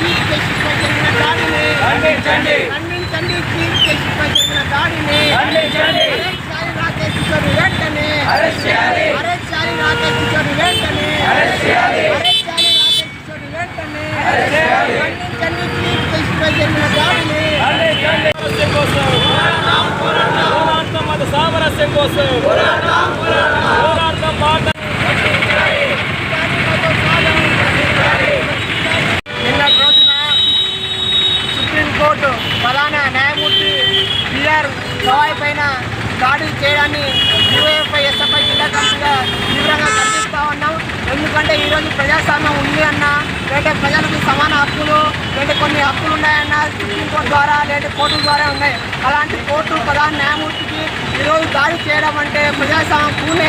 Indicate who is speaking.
Speaker 1: Chief జస్టిస్పై జరిగిన దాడిని
Speaker 2: ఖండించండి.
Speaker 1: ఖండించండి చీఫ్ జస్టిస్పై జరిగిన దాడిని
Speaker 2: ఖండించండి.
Speaker 1: అరెస్ట్ చేయాలి రాకేష్ కిషోర్ వెంటనే
Speaker 2: అరెస్ట్ చేయాలి.
Speaker 1: అరెస్ట్ చేయాలి రాకేష్ కిషోర్ వెంటనే
Speaker 2: అరెస్ట్ చేయాలి.
Speaker 1: అరెస్ట్ చేయాలి రాకేష్ కిషోర్ వెంటనే
Speaker 2: అరెస్ట్ చేయాలి.
Speaker 1: ఖండించండి చీఫ్ జస్టిస్పై జరిగిన దాడిని
Speaker 2: ఖండించండి. సామరస్యం కోసం పోరాటం సామరస్యం కోసం పోరాటం
Speaker 1: కోర్టు ప్రధాన న్యాయమూర్తి బీఆర్ గవాయ్ పైన దాడులు చేయడాన్ని యూఏఎఫ్ఐ ఎస్ఎఫ్ఐ జిల్లా కమిటీగా తీవ్రంగా ఖండిస్తా ఉన్నాం. ఎందుకంటే ఈరోజు ప్రజాస్వామ్యం ఉంది అన్న లేదంటే ప్రజలకు సమాన హక్కులు లేదంటే కొన్ని హక్కులు ఉన్నాయన్న సుప్రీంకోర్టు ద్వారా లేదంటే కోర్టుల ద్వారా ఉన్నాయి. అలాంటి కోర్టు ప్రధాన న్యాయమూర్తికి ఈరోజు దాడి చేయడం అంటే ప్రజాస్వామ్యం పూర్తి